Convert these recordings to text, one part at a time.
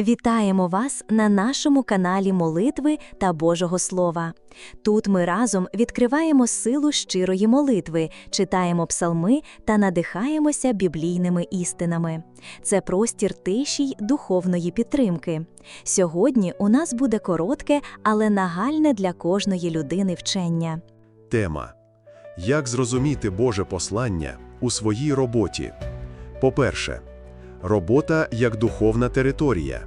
Вітаємо вас на нашому каналі Молитви та Божого Слова. Тут ми разом відкриваємо силу щирої молитви, читаємо псалми та надихаємося біблійними істинами. Це простір тиші й духовної підтримки. Сьогодні у нас буде коротке, але нагальне для кожної людини вчення. Тема Як зрозуміти Боже послання у своїй роботі. По-перше, робота як духовна територія.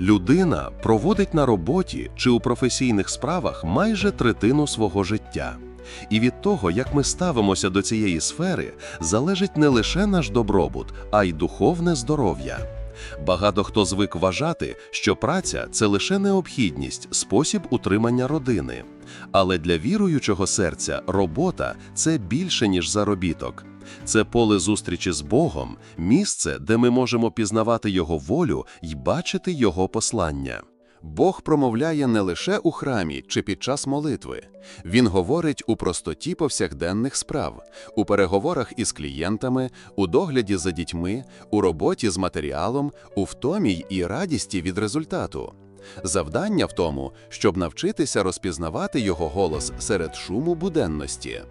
Людина проводить на роботі чи у професійних справах майже третину свого життя. І від того, як ми ставимося до цієї сфери, залежить не лише наш добробут, а й духовне здоров'я. Багато хто звик вважати, що праця це лише необхідність, спосіб утримання родини. Але для віруючого серця робота це більше, ніж заробіток. Це поле зустрічі з Богом, місце, де ми можемо пізнавати Його волю й бачити Його послання. Бог промовляє не лише у храмі чи під час молитви. Він говорить у простоті повсякденних справ, у переговорах із клієнтами, у догляді за дітьми, у роботі з матеріалом, у втомі і радісті від результату. Завдання в тому, щоб навчитися розпізнавати його голос серед шуму буденності.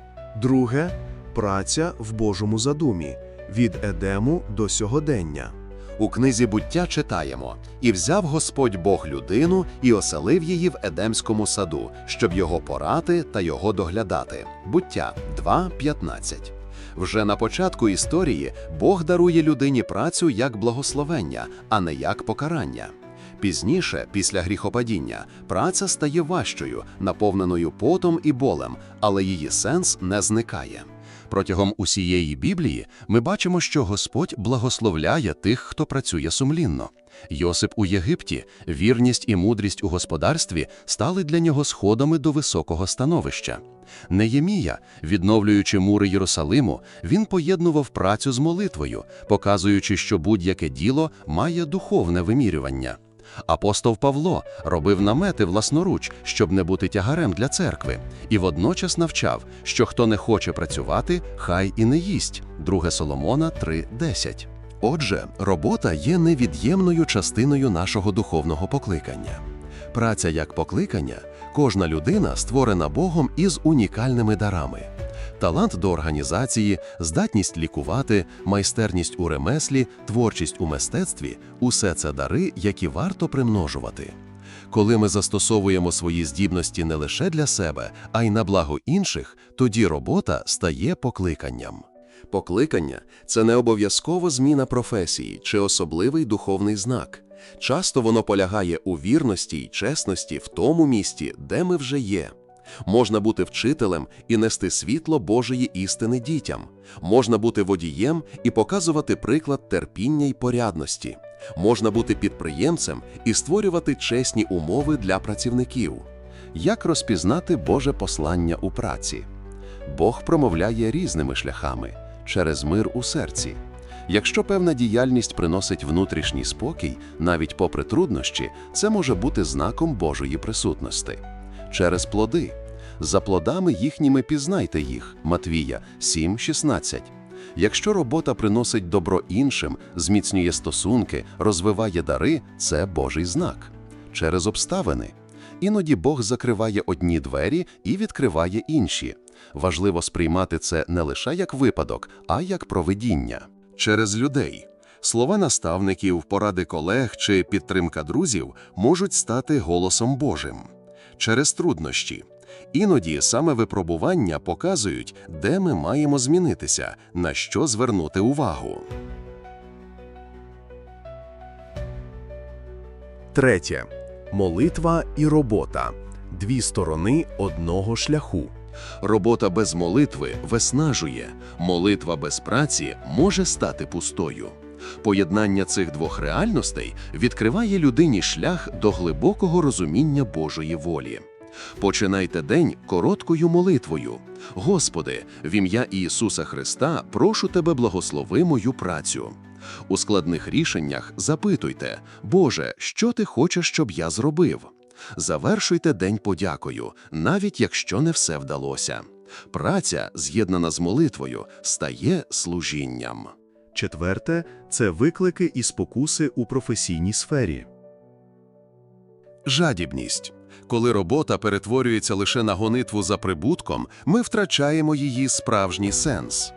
Друге праця в Божому задумі від Едему до сьогодення. У книзі буття читаємо: І взяв Господь Бог людину і оселив її в Едемському саду, щоб його порати та його доглядати. Буття 2.15. Вже на початку історії Бог дарує людині працю як благословення, а не як покарання. Пізніше, після гріхопадіння, праця стає важчою, наповненою потом і болем, але її сенс не зникає. Протягом усієї Біблії ми бачимо, що Господь благословляє тих, хто працює сумлінно. Йосип у Єгипті, вірність і мудрість у господарстві стали для нього сходами до високого становища. Неємія, відновлюючи мури Єрусалиму, він поєднував працю з молитвою, показуючи, що будь-яке діло має духовне вимірювання. Апостол Павло робив намети власноруч, щоб не бути тягарем для церкви, і водночас навчав, що хто не хоче працювати, хай і не їсть. 2 Соломона 3.10. Отже, робота є невід'ємною частиною нашого духовного покликання. Праця як покликання, кожна людина створена Богом із унікальними дарами. Талант до організації, здатність лікувати, майстерність у ремеслі, творчість у мистецтві усе це дари, які варто примножувати. Коли ми застосовуємо свої здібності не лише для себе, а й на благо інших, тоді робота стає покликанням. Покликання це не обов'язково зміна професії чи особливий духовний знак. Часто воно полягає у вірності й чесності в тому місті, де ми вже є. Можна бути вчителем і нести світло Божої істини дітям, можна бути водієм і показувати приклад терпіння й порядності, можна бути підприємцем і створювати чесні умови для працівників. Як розпізнати Боже послання у праці? Бог промовляє різними шляхами через мир у серці. Якщо певна діяльність приносить внутрішній спокій, навіть попри труднощі, це може бути знаком Божої присутності. Через плоди. За плодами їхніми пізнайте їх. Матвія 7,16. Якщо робота приносить добро іншим, зміцнює стосунки, розвиває дари, це Божий знак. Через обставини. Іноді Бог закриває одні двері і відкриває інші. Важливо сприймати це не лише як випадок, а як провидіння. Через людей. Слова наставників, поради колег чи підтримка друзів можуть стати голосом Божим. Через труднощі. Іноді саме випробування показують, де ми маємо змінитися, на що звернути увагу. Третє молитва і робота дві сторони одного шляху. Робота без молитви виснажує, молитва без праці може стати пустою. Поєднання цих двох реальностей відкриває людині шлях до глибокого розуміння Божої волі. Починайте день короткою молитвою. Господи, в ім'я Ісуса Христа прошу Тебе благослови мою працю. У складних рішеннях запитуйте, Боже, що ти хочеш, щоб я зробив? Завершуйте день подякою, навіть якщо не все вдалося. Праця, з'єднана з молитвою, стає служінням. Четверте це виклики і спокуси у професійній сфері. Жадібність. Коли робота перетворюється лише на гонитву за прибутком, ми втрачаємо її справжній сенс.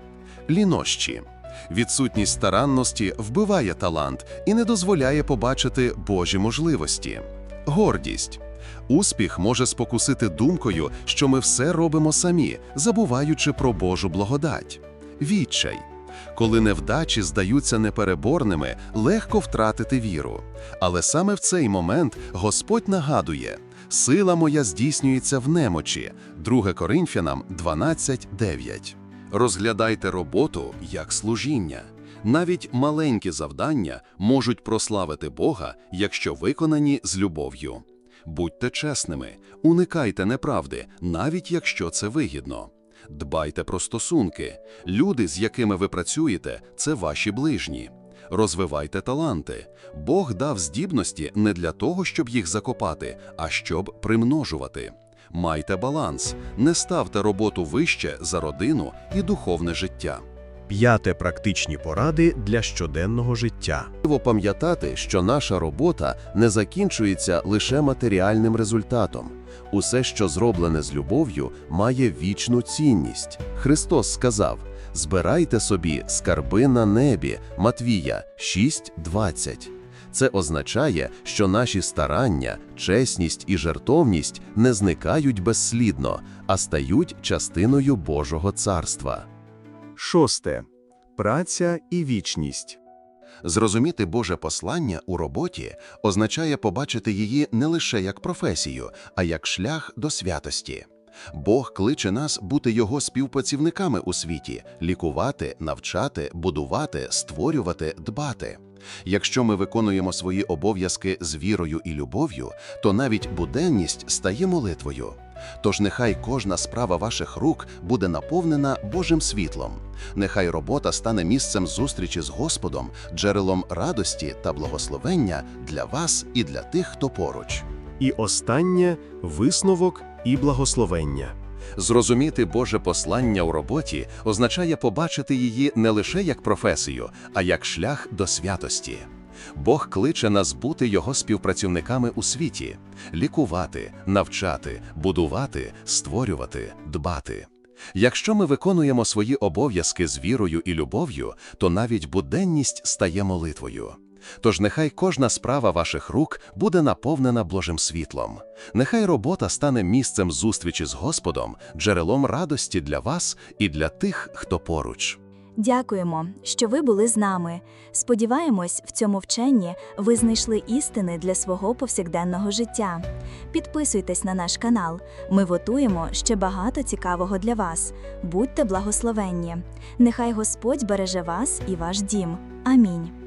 Лінощі. Відсутність старанності вбиває талант і не дозволяє побачити Божі можливості. Гордість. Успіх може спокусити думкою, що ми все робимо самі, забуваючи про Божу благодать. Відчай. Коли невдачі здаються непереборними, легко втратити віру. Але саме в цей момент Господь нагадує: сила моя здійснюється в немочі. 2 Коринфянам 12.9. Розглядайте роботу як служіння. Навіть маленькі завдання можуть прославити Бога, якщо виконані з любов'ю. Будьте чесними, уникайте неправди, навіть якщо це вигідно. Дбайте про стосунки. Люди, з якими ви працюєте, це ваші ближні. Розвивайте таланти. Бог дав здібності не для того, щоб їх закопати, а щоб примножувати. Майте баланс, не ставте роботу вище за родину і духовне життя. П'яте практичні поради для щоденного життя. Важливо пам'ятати, що наша робота не закінчується лише матеріальним результатом. Усе, що зроблене з любов'ю, має вічну цінність. Христос сказав: збирайте собі скарби на небі. Матвія 6.20. Це означає, що наші старання, чесність і жертовність не зникають безслідно, а стають частиною Божого царства. Шосте. Праця і вічність. Зрозуміти Боже послання у роботі означає побачити її не лише як професію, а як шлях до святості. Бог кличе нас бути його співпрацівниками у світі, лікувати, навчати, будувати, створювати, дбати. Якщо ми виконуємо свої обов'язки з вірою і любов'ю, то навіть буденність стає молитвою. Тож нехай кожна справа ваших рук буде наповнена Божим світлом. Нехай робота стане місцем зустрічі з Господом, джерелом радості та благословення для вас і для тих, хто поруч. І останнє висновок і благословення. Зрозуміти Боже послання у роботі означає побачити її не лише як професію, а як шлях до святості. Бог кличе нас бути його співпрацівниками у світі, лікувати, навчати, будувати, створювати, дбати. Якщо ми виконуємо свої обов'язки з вірою і любов'ю, то навіть буденність стає молитвою. Тож нехай кожна справа ваших рук буде наповнена Божим світлом. Нехай робота стане місцем зустрічі з Господом, джерелом радості для вас і для тих, хто поруч. Дякуємо, що ви були з нами. Сподіваємось, в цьому вченні ви знайшли істини для свого повсякденного життя. Підписуйтесь на наш канал. Ми готуємо ще багато цікавого для вас. Будьте благословенні. Нехай Господь береже вас і ваш дім. Амінь.